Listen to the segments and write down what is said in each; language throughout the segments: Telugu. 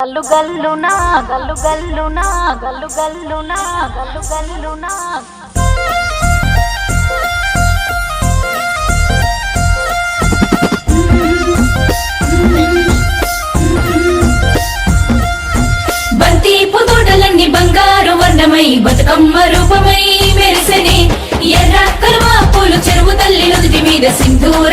గల్లు గల్లునా గల్లు గల్లునా గల్లు గల్లునా గల్లు గల్లునా బంతి పుతోటలన్నీ బంగారు వర్ణమై బతుకమ్మ రూపమై మెరిసెనే. ఎర్ర కరువా పూలు చెరువు తల్లి నుదుటి మీద సింధూర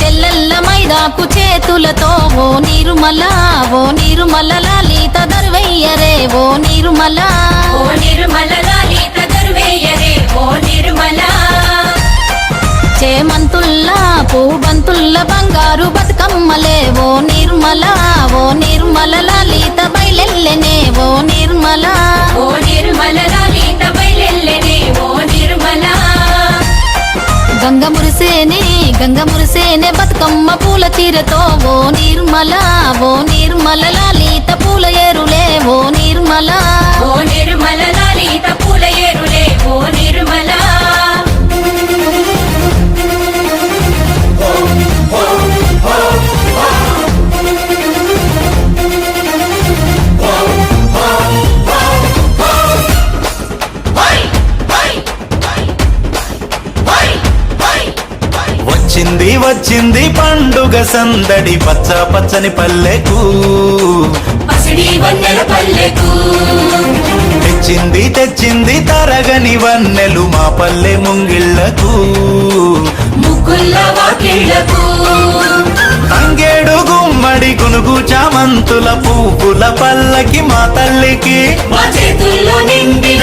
తెల్లల్ల మైదాకు చేతులతో ఓ నిర్మల ఓ నిర్మల లలిత దర్వయ్యరే ఓ నిర్మల. ఓ నిర్మల లలిత దర్వేయరే ఓ నిర్మల. చేమంతుల్లా పూబంతుల్ల బంగారు బతుకమ్మలే ఓ నిర్మల ఓ నిర్మల లలిత బయలెల్లెనే ఓ నిర్మల. ఓ నిర్మల లలిత బయలెల్లెనే ఓ నిర్మల. గంగ మురిసేనే గంగ నేనే బతుకమ్మ పూల చీరతో ఓ నిర్మల ఓ నిర్మల లలిత పూల ఎరులే ఓ నిర్మలా. వచ్చింది పండుగ సందడి పచ్చ పచ్చని పల్లెకు. తెచ్చింది తెచ్చింది తరగని వన్నెలు మా పల్లె ముంగిళ్ళకు. తంగేడు గుమ్మడి గునుగు చామంతుల పువ్వుల పల్లకి మా తల్లికి. మా చేతుల్లో నిండిన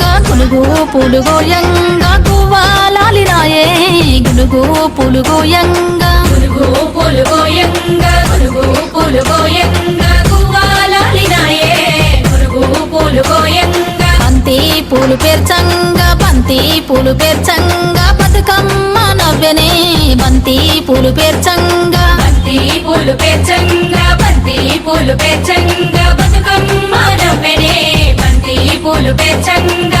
గునుగు పులుగోయంగా గువ్వాలాలిరాయే గునుగు పులుగోయంగా పులుగు పులుగోయంగా పులుగు పులుగోయంగా గువ్వాలాలినాయే పులుగు పులుగోయంగా బంతి పూలు పేర్చంగా బంతి పూలు పేర్చంగా బతుకమ్మ నవ్వెనే. బంతి పూలు పేర్చంగా. బంతి పూలు పేర్చంగా బంతి పూలు పేర్చంగా బతుకమ్మ నవ్వెనే. బంతి పూలు పేర్చంగా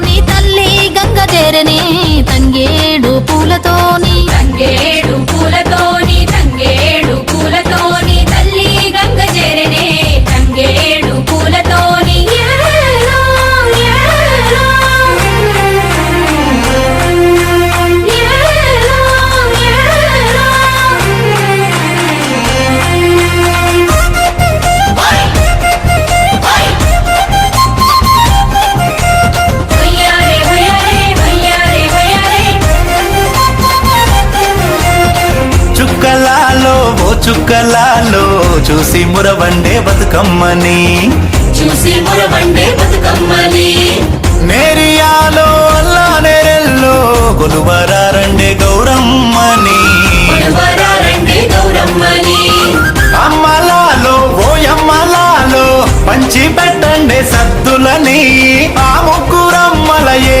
చుక్కలాలో చూసి మురవండే బతుకమ్మని. చూసి మురవండే బతుకమ్మని. నేరియాలో అల్లా నేరెల్లో కొలువరారండే గౌరమ్మని. అమ్మలాలో ఓ అమ్మలాలో పంచి పెట్టండి సద్దులని. ఆ ముగ్గురమ్మల ఏకం